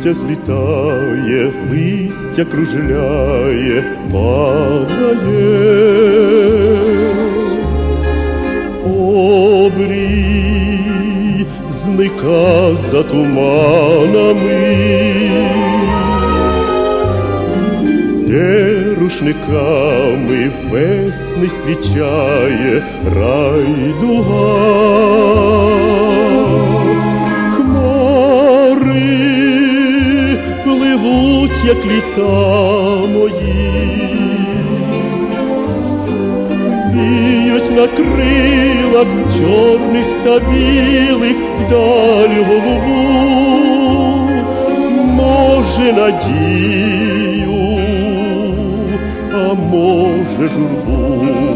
листя злітає, листя кружляє, падає. Обрій зника за туманами, де рушниками весни зустрічає райдуга. Пливуть, як літа мої, віють на крилах чорних та білих вдаль голубу, може надію, а може журбу.